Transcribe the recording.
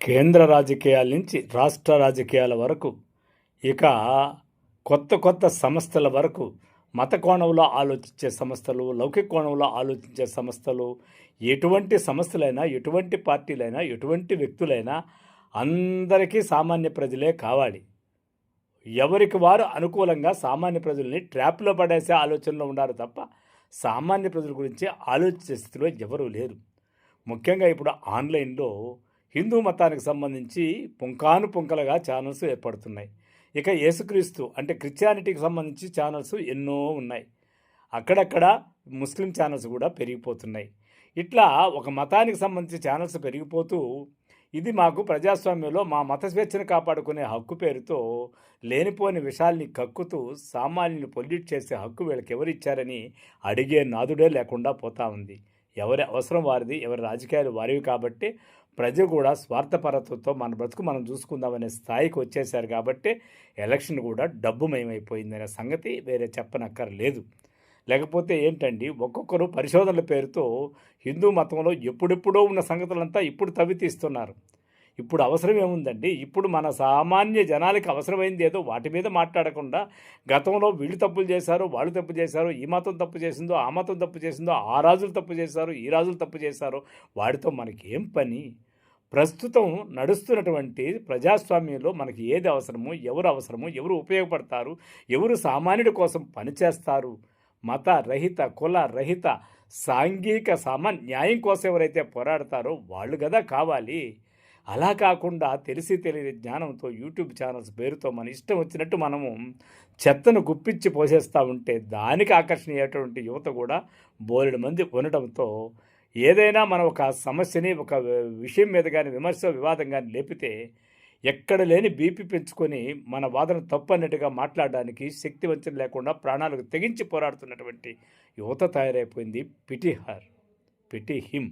కేంద్ర రాజకీయాల నుంచి రాష్ట్ర రాజకీయాల వరకు ఇక కొత్త కొత్త సంస్థల వరకు మత కోణంలో ఆలోచించే సంస్థలు లౌకిక కోణంలో ఆలోచించే సంస్థలు ఎటువంటి సంస్థలైనా ఎటువంటి పార్టీలైనా ఎటువంటి వ్యక్తులైనా అందరికీ సామాన్య ప్రజలే కావాలి. ఎవరికి వారు అనుకూలంగా సామాన్య ప్రజల్ని ట్రాప్లో పడేసే ఆలోచనలో ఉన్నారు తప్ప సామాన్య ప్రజల గురించి ఆలోచించే స్థితిలో ఎవరూ లేరు. ముఖ్యంగా ఇప్పుడు ఆన్లైన్లో హిందూ మతానికి సంబంధించి పుంకాను పుంకలుగా ఛానల్స్ ఏర్పడుతున్నాయి. ఇక యేసుక్రీస్తు అంటే క్రిస్టియానిటీకి సంబంధించి ఛానల్స్ ఎన్నో ఉన్నాయి. అక్కడక్కడ ముస్లిం ఛానల్స్ కూడా పెరిగిపోతున్నాయి. ఇట్లా ఒక మతానికి సంబంధించి ఛానల్స్ పెరిగిపోతూ ఇది మాకు ప్రజాస్వామ్యంలో మా మత స్వేచ్ఛను కాపాడుకునే హక్కు పేరుతో లేనిపోని విషయాల్ని కక్కుతూ సామాన్యుని పొల్యూట్ చేసే హక్కు వీళ్ళకి ఎవరు ఇచ్చారని అడిగే నాదుడే లేకుండా పోతా ఉంది. ఎవరి అవసరం వారిది ఎవరి రాజకీయాలు వారివి కాబట్టి ప్రజలు కూడా స్వార్థపరతతో మన బ్రతుకు మనం చూసుకుందామనే స్థాయికి వచ్చేసారు కాబట్టి ఎలక్షన్ కూడా డబ్బుమయమైపోయిందనే సంగతి వేరే చెప్పనక్కర్లేదు. లేకపోతే ఏంటండి ఒక్కొక్కరు పరిశోధనల పేరుతో హిందూ మతంలో ఎప్పుడెప్పుడో ఉన్న సంగతులంతా ఇప్పుడు తవ్వి తీస్తున్నారు. ఇప్పుడు అవసరం ఏముందండి? ఇప్పుడు మన సామాన్య జనాలకి అవసరమైంది ఏదో వాటి మీద మాట్లాడకుండా గతంలో వీళ్ళు తప్పులు చేశారు వాళ్ళు తప్పు చేశారు ఈ మతం తప్పు చేసిందో ఆ మతం తప్పు చేసిందో ఆ రాజులు తప్పు చేశారు ఈ రాజులు తప్పు చేశారు వాటితో మనకి ఏం పని? ప్రస్తుతం నడుస్తున్నటువంటి ప్రజాస్వామ్యంలో మనకి ఏది అవసరమో ఎవరు అవసరమో ఎవరు ఉపయోగపడతారు ఎవరు సామాన్యుడి కోసం పనిచేస్తారు మత రహిత కుల రహిత సాంఘిక సమ న్యాయం కోసం ఎవరైతే పోరాడతారో వాళ్ళు కదా కావాలి. అలా కాకుండా తెలిసి తెలియని జ్ఞానంతో యూట్యూబ్ ఛానల్స్ పేరుతో మన ఇష్టం వచ్చినట్టు మనము చెత్తను గుప్పించి పోసేస్తూ ఉంటే దానికి ఆకర్షణీయటువంటి యువత కూడా బోలెడు మంది ఉండటంతో ఏదైనా మనం ఒక సమస్యని ఒక విషయం మీద కానీ విమర్శ వివాదం కానీ లేపితే ఎక్కడ లేని బీపీ పెంచుకొని మన వాదన తప్పు అన్నట్టుగా మాట్లాడడానికి శక్తి వంచన లేకుండా ప్రాణాలకు తెగించి పోరాడుతున్నటువంటి యువత తయారైపోయింది పిటి హర్ పిటి హిమ్